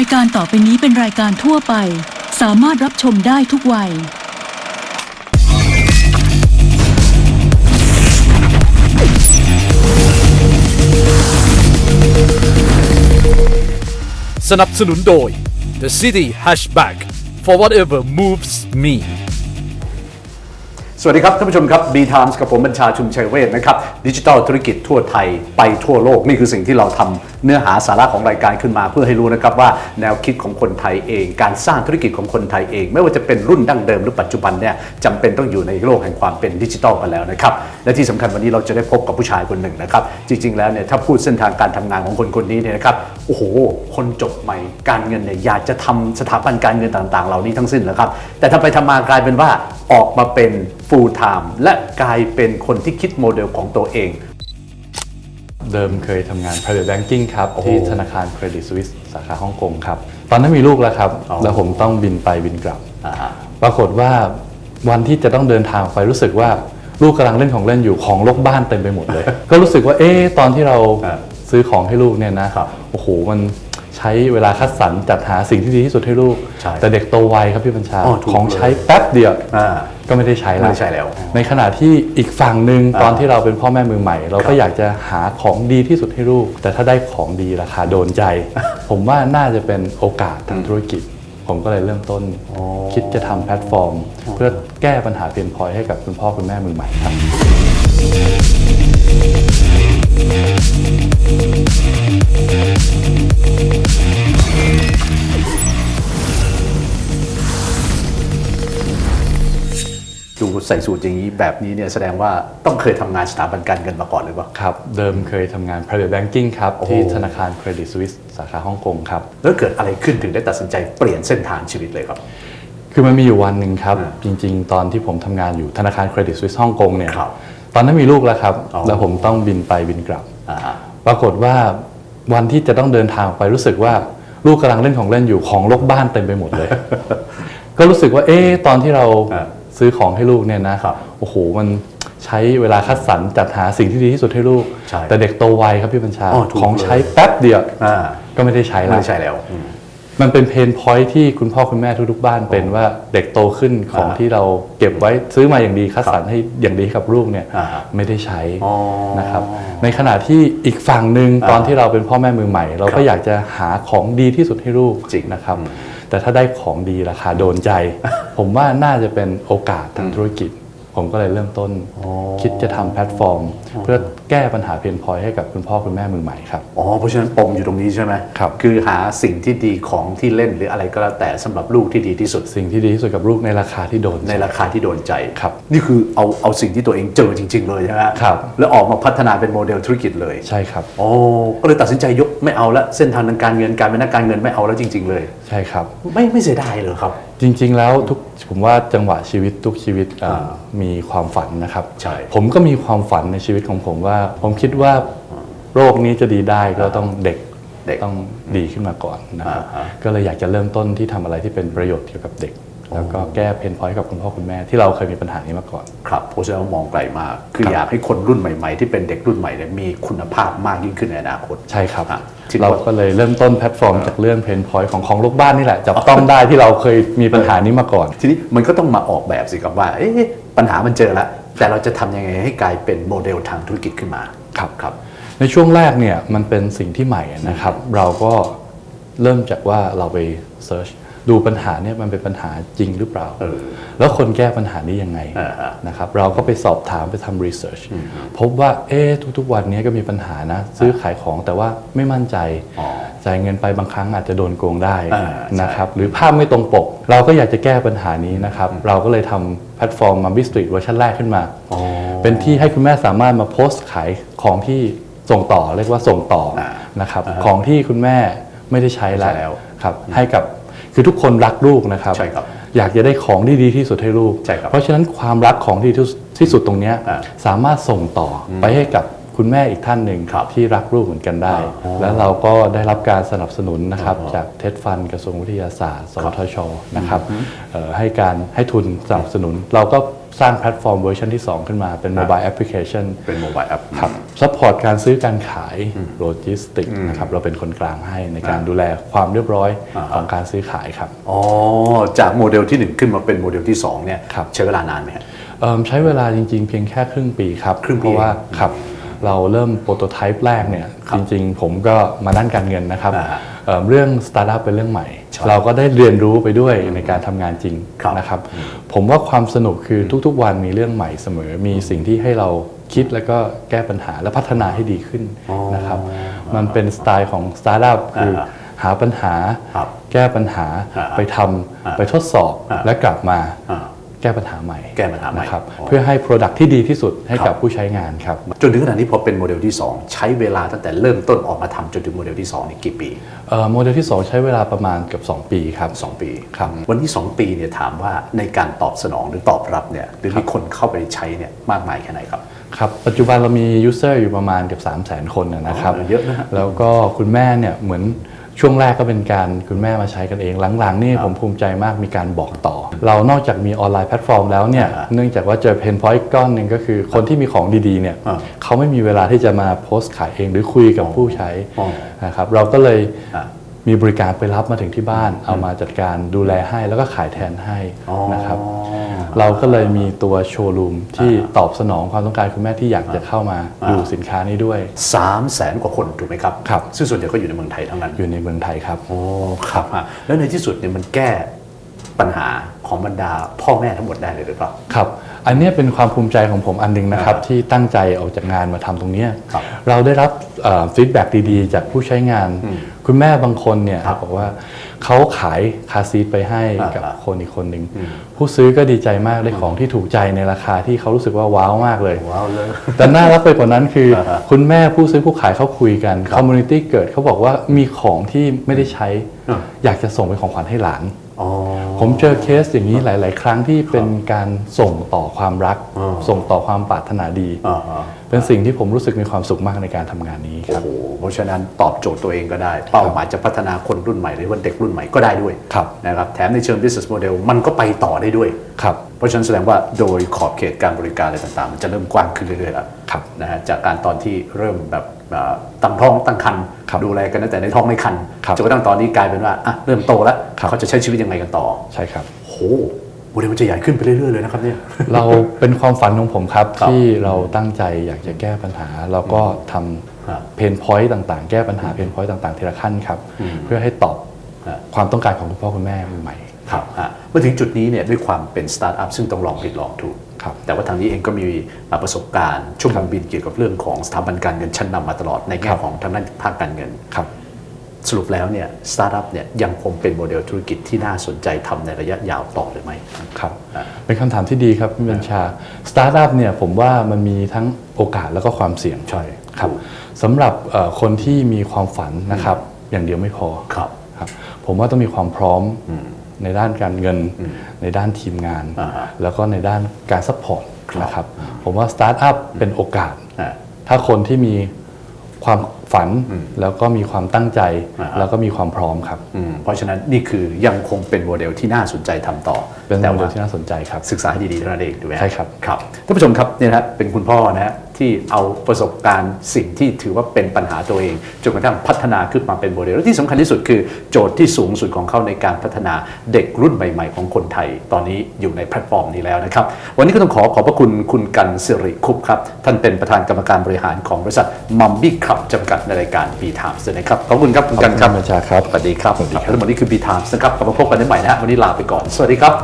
ายการต่อไปนี้เป็นรายการทั่วไป สามารถรับชมได้ทุกวัย สนับสนุนโดย The City Hatchback for whatever moves me สวัสดีครับท่านผู้ชมครับ B Times กับผมบัญชาชุมชัยเวทนะครับดิจิทัลธุรกิจทั่วไทยไปทั่วโลก นี่คือสิ่งที่เราทำเนื้อหาสาระของรายการขึ้นมา เพื่อให้รู้นะครับว่าแนวคิดของคนไทยเอง การสร้างธุรกิจของคนไทยเอง ไม่ว่าจะเป็นรุ่นดั้งเดิมหรือปัจจุบันเนี่ยจำเป็นต้องอยู่ในโลกแห่งความเป็นดิจิทัลกันแล้วนะครับและที่สำคัญวันนี้เราจะได้พบกับผู้ชายคนหนึ่งนะครับจริงๆแล้วเนี่ยถ้าพูดเส้นทางการทำงานของคนคนนี้เนี่ยนะครับ โอ้โห คนจบใหม่การเงินเนี่ยอยากจะทำสถาบันการเงินต่างๆ เหล่านี้ทั้งสิ้นนะครับ แต่ทำไปทำมากลายเป็นว่าออกมาเป็น full time และกลายเป็นคนที่คิดโมเดลของตัวเองเดิมเคยทำงาน private banking ครับโอ้โหที่ธนาคารเครดิตสวิสสาขาฮ่องกงครับ ตอนนั้นมีลูกแล้วครับอ๋อแล้วผมต้องบินไปบินกลับอ่าฮะปรากฏว่าวันที่จะต้องเดินทางออกไปรู้สึกว่าลูกกำลังเล่นของเล่นอยู่ของลกบ้านเต็มไปหมดเลย ก็รู้สึกว่าเอ๊ะตอนที่เราอ่า ซื้อของให้ลูกเนี่ยนะครับโอ้โหมันใช้เวลาคัดสรรจัดหาสิ่งที่ดีที่สุดให้ลูก ใช่แต่เด็กโตไวครับพี่บัญชา อ๋อถูกของเลยใช้แป๊บเดียวอ่าก็ไม่ได้ใช้ไม่ได้ใช้แล้วในขณะที่อีกฝั่งหนึ่งอ่าตอนที่เราเป็นพ่อแม่มือใหม่ เราครัก็บอยากจะหาของดีที่สุดให้ลูก แต่ถ้าได้ของดีราคาโดนใจ ผมว่าน่าจะเป็นโอกาสทางธุรกิจ ผมก็เลยเริ่มต้นคิดจะทำแพลตฟอร์ม เพื่อแก้ปัญหาเพนพอยให้กับคุณพ่อคุณแม่มือใหม่ครับ ดูใส่สูตรอย่างนี้แบบนี้เนี่ยแสดงว่าต้องเคยทำงานสถาบันการเงินมาก่อนหรือเปล่า ครับ เดิมเคยทำงาน private banking ครับ โอ้โห ที่ธนาคารเครดิตสวิสสาขาฮ่องกงครับ แล้วเกิดอะไรขึ้นถึงได้ตัดสินใจเปลี่ยนเส้นทางชีวิตเลยครับ คือมันมีอยู่วันหนึ่งครับ อ่าจริง ๆ ตอนที่ผมทำงานอยู่ธนาคารเครดิตสวิสฮ่องกงเนี่ยครับตอนนั้นมีลูกแล้วครับ อ๋อ แล้วผมต้องบินไปบินกลับอ่าฮะ ปรากฏว่าวันที่จะต้องเดินทางออกไปรู้สึกว่าลูกกำลังเล่นของเล่นอยู่ของลกบ้านเต็มไปหมดเลย ก็รู้สึกว่า เอ๊ะตอนที่เราอ่าซื้อของให้ลูกเนี่ยนะครับโอ้โหมันใช้เวลาคัดสรรจัดหาสิ่งที่ดีที่สุดให้ลูกใช่แต่เด็กโตไวครับพี่บัญชาอ๋อถูกของเลยใช้แป๊บเดียวอ่าก็ไม่ได้ใช้ไม่แล้วได้ใช่แล้วอื มมันเป็นเพนพอยที่คุณพ่อคุณแม่ทุกๆบ้านเป็นว่าเด็กโตขึ้นของอ่าที่เราเก็บไว้ซื้อมาอย่างดีคัดสรรให้อย่างดีให้กับลูกเนี่ยอ่าไม่ได้ใช้อ๋อนะครับในขณะที่อีกฝั่งหนึ่งอ่าตอนที่เราเป็นพ่อแม่มือใหม่ เราครัก็บอยากจะหาของดีที่สุดให้ลูกจริงนะครับอืมแต่ถ้าได้ของดีราคาโดนใจ ผมว่าน่าจะเป็นโอกาสทางธุรกิจ ผมก็เลยเริ่มต้น คิดจะทำแพลตฟอร์ม เพื่อแก้ปัญหาเพนพอยให้กับคุณพ่อคุณแม่มือใหม่ครับอ๋อเพราะฉะนั้นปมอยู่ตรงนี้ใช่ไหมครับคือหาสิ่งที่ดีของที่เล่นหรืออะไรก็แล้วแต่สำหรับลูกที่ดีที่สุด สิ่งที่ดีที่สุดกับลูกในราคาที่โดนใจในราคาที่โดนใจครับนี่คือเอาเอาสิ่งที่ตัวเองเจอจริง ๆ เลยใช่ไหมครับแล้วออกมาพัฒนาเป็นโมเดลธุรกิจเลยใช่ครับโอ้ก็เลยตัดสินใจยกไม่เอาละเส้นทางทางการเงินการเป็นนักการเงินไม่เอาแล้วจริง ๆ เลย ใช่ครับ ไม่ไม่เสียดายเลยครับ จริง ๆ แล้วทุกผมว่าจังหวะชีวิตทุกชีวิตเอ่ออมีความฝันนะครับ ใช่ ผมก็มีความฝันในชีวิตของผมว่า ผมคิดว่าโรคนี้จะดีได้ก็ต้องเด็กเด็กต้องดีขึ้นมาก่อนนะครับอ่าฮะ ก็เลยอยากจะเริ่มต้นที่ทำอะไรที่เป็นประโยชน์เกี่ยวกับเด็ก แล้วก็แก้เพนพอยต์กับคุณพ่อคุณแม่ที่เราเคยมีปัญหานี้มาก่อน ครับเพราะฉะนั้นมองไกลมาก คือครับอยากให้คนรุ่นใหม่ๆ ที่เป็นเด็กรุ่นใหม่เนี่ยมีคุณภาพมากยิ่งขึ้นในอนาคต ใช่ครับอะที่เราว่าก็เลยเริ่มต้นแพลตฟอร์มจากเรื่องเพนพอยต์ของของลูกบ้านนี่แหละ จับต้องได้ที่เราเคยมีปัญหานี้มาก่อน ทีนี้มันก็ต้องมาออกแบบสิครับว่าเอ๊ะปัญหามันเจอแล้วแต่เราจะทำยังไงให้กลายเป็นโมเดลทางธุรกิจขึ้นมาครับครับ ในช่วงแรกเนี่ยมันเป็นสิ่งที่ใหม่นะครับ เราก็เริ่มจากว่าเราไป เซิร์ชดูปัญหาเนี่ยมันเป็นปัญหาจริงหรือเปล่าเออแล้วคนแก้ปัญหานี้ยังไงอ่าฮะนะครับเราก็ไปสอบถามไปทำรีเสิร์ชพบว่าเอ๊ะทุกๆ วันนี้ก็มีปัญหานะ ซื้อขายของแต่ว่าไม่มั่นใจอ๋อจ่ายเงินไปบางครั้งอาจจะโดนโกงได้อ่าใช่นะครับหรือภาพไม่ตรงปก เราก็อยากจะแก้ปัญหานี้นะครับ เราก็เลยทำแพลตฟอร์มมาบิสตรีทเวอร์ชันแรกขึ้นมาอ๋อเป็นที่ให้คุณแม่สามารถมาโพสต์ขายของที่ส่งต่อเรียกว่าส่งต่ออานะครับอ่าฮะของที่คุณแม่ไม่ได้ใช้ไม่ใช้แล้วครับให้กับ คือทุกคนรักลูกนะครับ ใช่ครับ อยากจะได้ของที่ดีที่สุดให้ลูก ใช่ครับ เพราะฉะนั้นความรักของที่ที่สุดตรงเนี้ยอ่าสามารถส่งต่ออไปให้กับคุณคุณแม่อีกท่านหนึ่งครับที่รักลูกเหมือนกันได้ แล้วเราก็ได้รับการสนับสนุนนะครับจากเท็ดฟันกระทรวงวิทยาศาสตร์สวทชนะครับเอ่อให้การให้ทุนสนับสนุนเราก็ สร้างแพลตฟอร์มเวอร์ชันที่ 2 ขึ้นมาเป็นโมบายแอปพลิเคชันเป็นโมบายแอปครับซัพพอร์ตการซื้อการขายโลจิสติกนะครับเราเป็นคนกลางให้ในการดูแลความเรียบร้อยของการซื้อขายครับ อ๋อ จากโมเดลที่ 1 ขึ้นมาเป็นโมเดลที่2เนี่ยครับใช้เวลานานไหมฮะเอิ่มใช้เวลาจริง ๆ เพียงแค่ครึ่งปีครับครึ่งปีเพราะว่าครับ เราเริ่มโปรโตไทป์แรกเนี่ยครับจริงๆ ผมก็มาด้านการเงินนะครับอ่าฮะเอิ่มเรื่องสตาร์ทอัพเป็นเรื่องใหม่ใช่เราก็ได้เรียนรู้ไปด้วยในการทำงานจริงครับนะครับ ผมว่าความสนุกคือทุกๆ วันมีเรื่องใหม่เสมอ มีสิ่งที่ให้เราคิดแล้วก็แก้ปัญหาและพัฒนาให้ดีขึ้นนะครับ มันเป็นสไตล์ของสตาร์ทอัพคืออาหาปัญหาครับแก้ปัญหาอ่าไปทำอ่าไปทดสอบอ่าและกลับมาอ่า แก้ปัญหาใหม่แก้ปัญหาใหม่นะครับอ๋อเพื่อให้ Product ที่ดีที่สุดให้ครับกับผู้ใช้งานครับจนถึงขนาดนี้พอเป็นโมเดลที่ 2 ใช้เวลาตั้งแต่เริ่มต้นออกมาทำจนถึงโมเดลที่2นี่กี่ปีเอ่อโมเดลที่ 2 ใช้เวลาประมาณเกือบ2 ปีครับ2ปีครับวันที่ 2 ปีเนี่ยถามว่าในการตอบสนองหรือตอบรับเนี่ยหรือมีคนเข้าไปใช้เนี่ยมากมายแค่ไหนครับครับปัจจุบันเรามี User อยู่ประมาณเกือบ3 0 0 0 0 0 คนนะนะครับอ๋อเยอะนะฮะแล้วก็คุณแม่เนี่ยเหมือนช่วงแรกก็เป็นการคุณแม่มาใช้กันเองหลังๆนี่ผมภูมิใจมากมีการบอกต่อ เรานอกจากมีออนไลน์แพลตฟอร์มแล้วเนี่ยอ่าเนื่องจากว่าเจอเพนพอยต์ก้อนหนึ่งก็คือคนที่มีของดีๆเนี่ยอ่าเขาไม่มีเวลาที่จะมาโพสต์ขายเองหรือคุยกับผู้ใช้อ๋อนะครับเราก็เลยอ่ามีบริการไปรับมาถึงที่บ้าน เอามาจัดการดูแลให้แล้วก็ขายแทนให้อ๋อนะครับเราก็เลยมีตัวโชว์รูมที่ตอบสนองความต้องการคุณแม่ที่อยากจะเข้ามาดูสินค้านี้ด้วยสามแสนกว่าคนถูกไหมครับครับซึ่งส่วนใหญ่ก็อยู่ในเมืองไทยทั้งนั้นอยู่ในเมืองไทยครับโอ้ครับฮะแล้วในที่สุดเนี่ยมันแก้ ปัญหาของบรรดาพ่อแม่ทั้งหมดได้เลยหรือเปล่าครับ อันเนี้ยเป็นความภูมิใจของผมอันหนึงนะครับอ่าที่ตั้งใจออกจากงานมาทำตรงเนี้ยครับเราได้รับฟีดแบ็ดีๆ จากผู้ใช้งาน คุณแม่บางคนเนี่ยครับบอกว่าเขาขายคาร์ซีทไปให้อ่ากับอ่าคนอีกคนหนึ่งผู้ซื้อก็ดีใจมากได้ของที่ถูกใจในราคาที่เขารู้สึกว่าว้าวมากเลยว้าวเลยแต่น่ารักไปกว่านั้นคืออาฮะคุณแม่ผู้ซื้อผู้ขายเขาคุยกันคอมมูนิตี้เกิดเขาบอกว่ามีของที่ไม่ได้ใช้อ่าอยากจะส่งเป็นของขวัญให้หลานอ๋อ ผมเจอเคสอย่างนี้หลาย ๆ ครั้งที่เป็นการส่งต่อความรักอ่าส่งต่อความปรารถนาดีอ่าฮะเป็นสิ่งที่ผมรู้สึกมีความสุขมากในการทำงานนี้คโอ้รับโหเพราะฉะนั้นตอบโจทย์ตัวเองก็ได้ เป้าหมายจะพัฒนาคนรุ่นใหม่หรือว่าเด็กรุ่นใหม่ก็ได้ด้วยครับนะครับแถมในเชิง business model มันก็ไปต่อได้ด้วยครับเพราะฉะนั้นแสดงว่าโดยขอบเขตการบริการอะไรต่าง ๆ มันจะเริ่มกว้างขึ้นเรื่อยๆแล้วครับนะฮะจากการตอนที่เริ่มแบบเอ่อ ตั้งท้องตั้งครรภ์ครับดูแลกันตั้งแต่ในท้องในครรภ์ครับจนกระทั่งตอนนี้กลายเป็นว่าอะเริ่มโตแล้วครับเขาจะใช้ชีวิตยังไงกันต่อใช่ครับโหโมเดลมันจะใหญ่ขึ้นไปเรื่อยๆเลยนะครับเนี่ยเราเป็นความฝันของผมครับครับที่เราตั้งใจอยากจะแก้ปัญหา แล้วก็ทครับำเพนพอยต์ต่างๆ แก้ปัญหาเพนพอยต์ต่างๆทีละขั้นครับ เพื่อให้ตอบครับความต้องการของคุณพ่อคุณแม่มือใหม่ครับฮะเมื่อถึงจุดนี้เนี่ยด้วยความเป็นสตาร์ทอัพซึ่งต้องลองผิดลองถูกครับ แต่ว่าทางนี้เองก็มีอ่าประสบการณ์ชั่วโมงบินเกี่ยวกับเรื่องของสถาบันการเงินชั้นนำมาตลอดในแง่ของทางด้านภาคการเงินครับสรุปแล้วเนี่ยสตาร์ทอัพเนี่ยยังคงเป็นโมเดลธุรกิจที่น่าสนใจทำในระยะยาวต่อหรือไม่ครับอ่าเป็นคำถามที่ดีครับพี่บัญชาสตาร์ทอัพเนี่ยผมว่ามันมีทั้งโอกาสแล้วก็ความเสี่ยงใช่ครับถูกสำหรับเอ่อคนที่มีความฝันนะครับ อย่างเดียวไม่พอครับครับผมว่าต้องมีความพร้อม ในด้านการเงิน ในด้านทีมงานอ่าฮะแล้วก็ในด้านการซัพพอร์ตครับนะครับผมว่าสตาร์ทอัพเป็นโอกาสอ่าถ้าคนที่มีความฝันแล้วก็มีความตั้งใจอ่าฮะแล้วก็มีความพร้อมครับอืมเพราะฉะนั้นนี่คือยังคงเป็นโมเดลที่น่าสนใจทำต่อ เป็นแต่โมเดลว่าที่น่าสนใจครับ ศึกษาให้ดีๆเท่านั้นเองถูกไหมฮะใช่ครับครับท่านผู้ชมครับเนี่ยนะฮะเป็นคุณพ่อนะฮะ ที่เอาประสบการณ์สิ่งที่ถือว่าเป็นปัญหาตัวเองจนกระทั่งพัฒนาขึ้นมาเป็นโมเดลและที่สำคัญที่สุดคือโจทย์ที่สูงสุดของเขาในการพัฒนาเด็กรุ่นใหม่ ๆ ของคนไทย ตอนนี้อยู่ในแพลตฟอร์มนี้แล้วนะครับ วันนี้ก็ต้องขอขอบพระคุณคุณกันสิริคุปครับ ท่านเป็นประธานกรรมการบริหารของบริษัทมัมบี้ครับจำกัดในรายการ B Times ด้วยนะครับขอบคุณครับคุณกันครับขอบคุณบัญชาครับสวัสดีครับสวัสดีครับทั้งหมดนี้คือ B Times นะครับกลับมาพบกันได้ใหม่นะฮะวันนี้ลาไปก่อนสวัสดีครับ